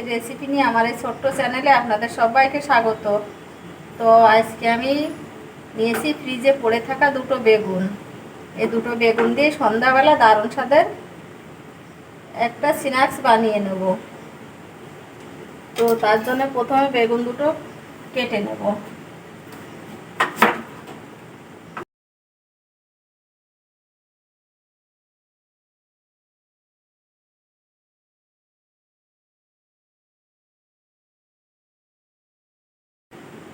আজকের রেসিপি নিয়ে আমার এই ছোট্ট চ্যানেলে আপনাদের সবাইকে স্বাগত। তো আজকে আমি নিয়েছি ফ্রিজে পড়ে থাকা দুটো বেগুন। এই দুটো বেগুন দিয়ে সন্ধ্যাবেলা দারুণ স্বাদের একটা স্ন্যাক্স বানিয়ে নেব। তো তার জন্য প্রথমে বেগুন দুটো কেটে নেব।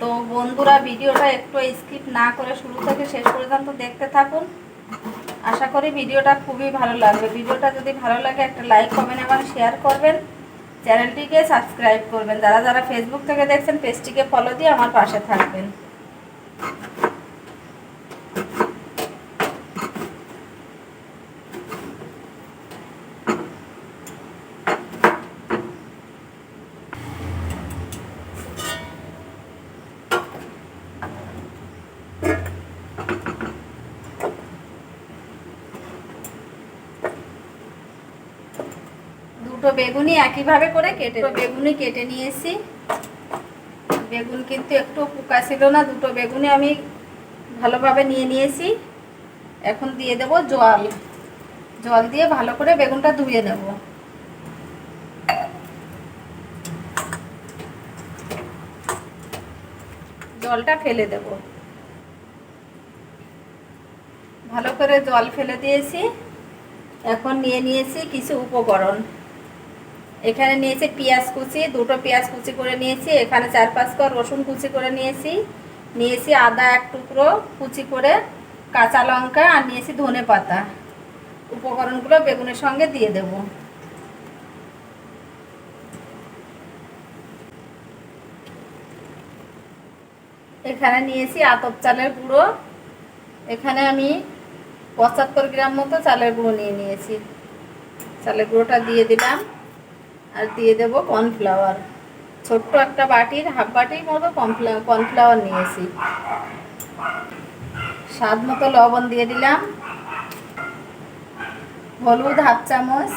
তো বন্ধুরা, ভিডিওটা একটু স্কিপ না করে শুরু থেকে শেষ পর্যন্ত দেখতে থাকুন। আশা করি ভিডিওটা খুবই ভালো লাগবে। ভিডিওটা যদি ভালো লাগে, একটা লাইক কমেন্ট এবং শেয়ার করবেন। চ্যানেলটিকে সাবস্ক্রাইব করবেন। যারা যারা ফেসবুক থেকে দেখছেন, পেজটিকে ফলো দিয়ে আমার পাশে থাকবেন। দুটো বেগুনি একইভাবে করে কেটে বেগুনি কেটে নিয়েছি। বেগুন কিন্তু একটু পোকা ছিল না, দুটো বেগুনি আমি ভালোভাবে নিয়ে নিয়েছি। এখন দিয়ে দেব জল। জল দিয়ে ভালো করে বেগুনটা ধুয়ে নেব। জলটা ফেলে দেব। ভালো করে জল ফেলে দিয়েছি। এখন নিয়ে নিয়েছি কিছু উপকরণ। এখানে নিয়েছি পেঁয়াজ কুচি, দুটো পেঁয়াজ কুচি করে নিয়েছি, এখানে চার পাঁচ কর রসুন কুচি করে নিয়েছি নিয়েছি আদা এক টুকরো কুচি করে কাঁচা লঙ্কা আর নিয়েছি ধনে পাতা। উপকরণগুলো বেগুনের সঙ্গে দিয়ে দেব। এখানে নিয়েছি আতপ চালের গুঁড়ো। এখানে আমি পঁচাত্তর গ্রাম মতো চালের গুঁড়ো নিয়ে নিয়েছি। চালের গুঁড়োটা দিয়ে দিলাম। আর দিয়ে দেব কর্নফ্লাওয়ার। ছোট্ট একটা বাটির, হাফ বাটির মতো কর্নফ্লাওয়ার নিয়েছি। স্বাদ মতো লবণ দিয়ে দিলাম। হলুদ হাফ চামচ।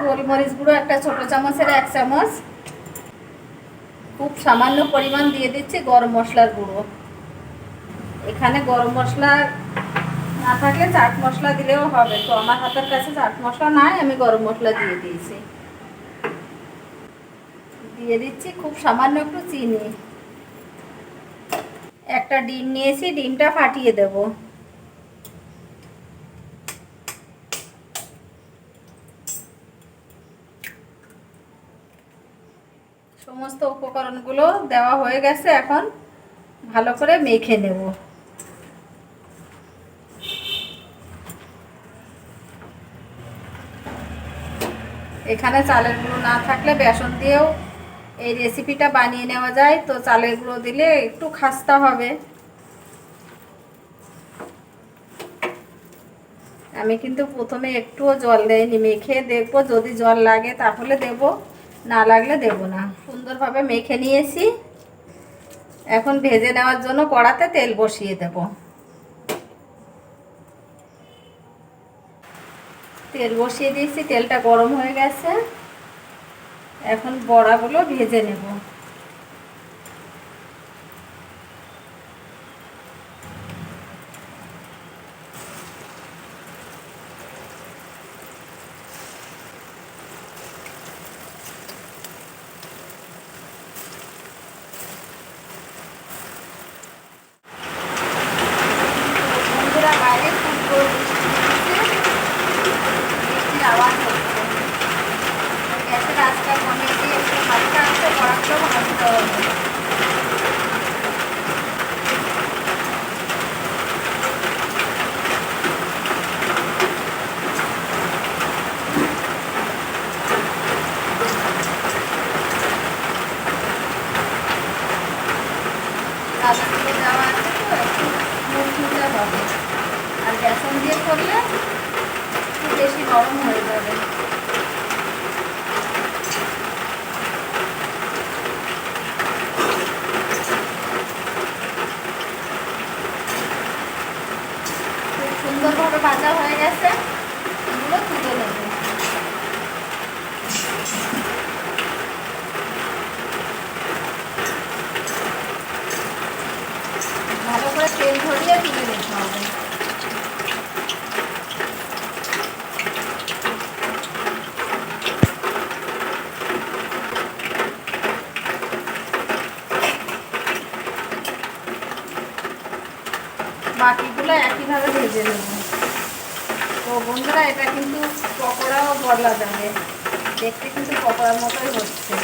গোলমরিচ গুঁড়ো একটা ছোট চামচের এক চামচ। খুব সামান্য পরিমাণ দিয়ে দিচ্ছি গরম মশলার গুঁড়ো। এখানে গরম মশলা না থাকলে চাট মশলা দিলেও হবে। তো আমার হাতের কাছে চাট মশলা নাই, আমি গরম মশলা দিয়ে দিয়েছি। দিয়ে দিচ্ছি খুব সামান্য একটু চিনি। একটা ডিম নিয়েছি, ডিমটা ফাটিয়ে দেব। সমস্ত উপকরণগুলো দেওয়া হয়ে গেছে, এখন ভালো করে মেখে নেব। এখানে চালের গুঁড়ো না থাকলে বেসন দিয়েও এই রেসিপিটা বানিয়ে নেওয়া যায়। তো চালের গুঁড়ো দিলে একটু খাস্তা হবে। আমি কিন্তু প্রথমে একটুও জল দেয়নি মেখে দেখব। যদি জল লাগে তাহলে দেব, না লাগলে দেব না। সুন্দরভাবে মেখে নিয়েছি। এখন ভেজে নেওয়ার জন্য কড়াতে তেল বসিয়ে দেব। তেল বসিয়ে দিয়েছি তেলটা গরম হয়ে গেছে। এখন বড়াগুলো ভেজে নেব। বেসন দিয়ে করলে একটু বেশি গরম হয়ে যাবে। খুব সুন্দরভাবে ভাজা হয়ে গেছে। এগুলো তুলে নেবে। ভালো করে তেল ধরিয়ে তুলে নিতে হবে। বাকিগুলো একইভাবে ভেজে নেব। তো বন্ধুরা, এটা কিন্তু পকোড়াও বদলা যাবে। দেখতে কিন্তু পকোড়ার মতোই হচ্ছে।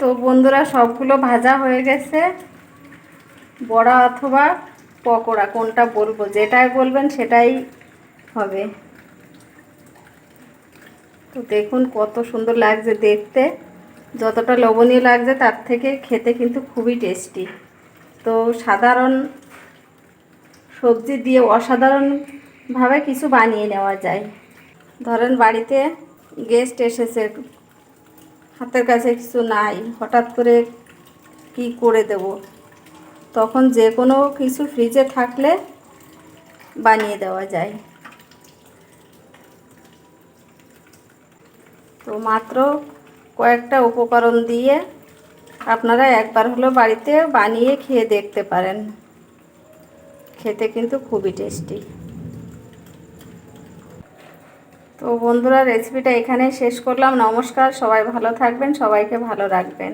তো বন্ধুরা, সবগুলো ভাজা হয়ে গেছে। বড়া অথবা পকোড়া, কোনটা বলব? যেটাই বলবেন সেটাই হবে। তো দেখুন কত সুন্দর লাগছে দেখতে। যতটা লবণীয় লাগছে, তার থেকে খেতে কিন্তু খুবই টেস্টি। তো সাধারণ সবজি দিয়ে অসাধারণভাবে কিছু বানিয়ে নেওয়া যায়। ধরেন বাড়িতে গেস্ট এসেছে, হাতের কাছে কিছু নাই, হঠাৎ করে কি করে দেব? তখন যে কোনো কিছু ফ্রিজে থাকলে বানিয়ে দেওয়া যায়। তো মাত্র কয়েকটা উপকরণ দিয়ে আপনারা একবার হলো বাড়িতে বানিয়ে খেয়ে দেখতে পারেন। খেতে কিন্তু খুবই টেস্টি। তো বন্ধুরা রেসিপিটা এখানে শেষ করলাম। নমস্কার, সবাই ভালো থাকবেন, সবাইকে ভালো রাখবেন।